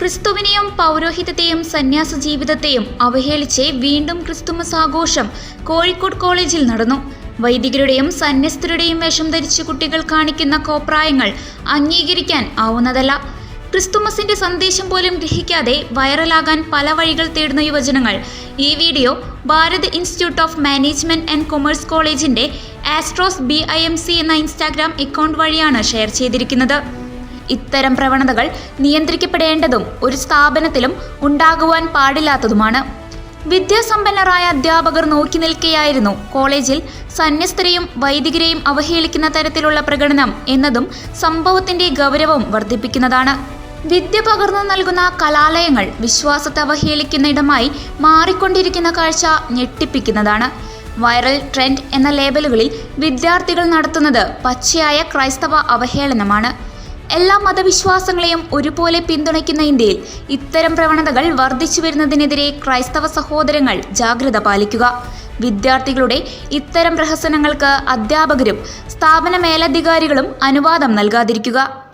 ക്രിസ്തുവിനെയും പൗരോഹിത്യത്തെയും സന്യാസ ജീവിതത്തെയും അവഹേളിച്ച് വീണ്ടും ക്രിസ്തുമസ് ആഘോഷം കോഴിക്കോട് കോളേജിൽ നടന്നു. വൈദികരുടെയും സന്യസ്തരുടെയും വേഷം ധരിച്ച് കുട്ടികൾ കാണിക്കുന്ന കോപ്രായങ്ങൾ അംഗീകരിക്കാൻ ആവുന്നതല്ല. ക്രിസ്തുമസിന്റെ സന്ദേശം പോലും ഗ്രഹിക്കാതെ വൈറലാകാൻ പല വഴികൾ തേടുന്ന യുവജനങ്ങൾ. ഈ video Bharat institute of management and commerce കോളേജിന്റെ ആസ്ട്രോസ് ബി എന്ന ഇൻസ്റ്റാഗ്രാം അക്കൗണ്ട് വഴിയാണ് ഷെയർ ചെയ്തിരിക്കുന്നത്. ഇത്തരം പ്രവണതകൾ നിയന്ത്രിക്കപ്പെടേണ്ടതും ഒരു സ്ഥാപനത്തിലും ഉണ്ടാകുവാൻ പാടില്ലാത്തതുമാണ്. വിദ്യാസമ്പന്നരായ അധ്യാപകർ നോക്കി നിൽക്കെയായിരുന്നു. കോളേജിൽ സന്യസ്തരെയും വൈദികരെയും അവഹേളിക്കുന്ന തരത്തിലുള്ള പ്രകടനം എന്നതും സംഭവത്തിന്റെ ഗൗരവം വർദ്ധിപ്പിക്കുന്നതാണ്. വിദ്യ പകർന്നു നൽകുന്ന കലാലയങ്ങൾ വിശ്വാസത്തെ അവഹേളിക്കുന്ന ഇടമായി മാറിക്കൊണ്ടിരിക്കുന്ന കാഴ്ച ഞെട്ടിപ്പിക്കുന്നതാണ്. വൈറൽ ട്രെൻഡ് എന്ന ലേബലുകളിൽ വിദ്യാർത്ഥികൾ നടത്തുന്നത് പച്ചയായ ക്രൈസ്തവ അവഹേളനമാണ്. എല്ലാ മതവിശ്വാസങ്ങളെയും ഒരുപോലെ പിന്തുണയ്ക്കുന്ന ഇന്ത്യയിൽ ഇത്തരം പ്രവണതകൾ വർദ്ധിച്ചു വരുന്നതിനെതിരെ ക്രൈസ്തവ സഹോദരങ്ങൾ ജാഗ്രത പാലിക്കുക. വിദ്യാർത്ഥികളുടെ ഇത്തരം പ്രഹസനങ്ങൾക്ക് അധ്യാപകരും സ്ഥാപന മേലധികാരികളും അനുവാദം നൽകാതിരിക്കുക.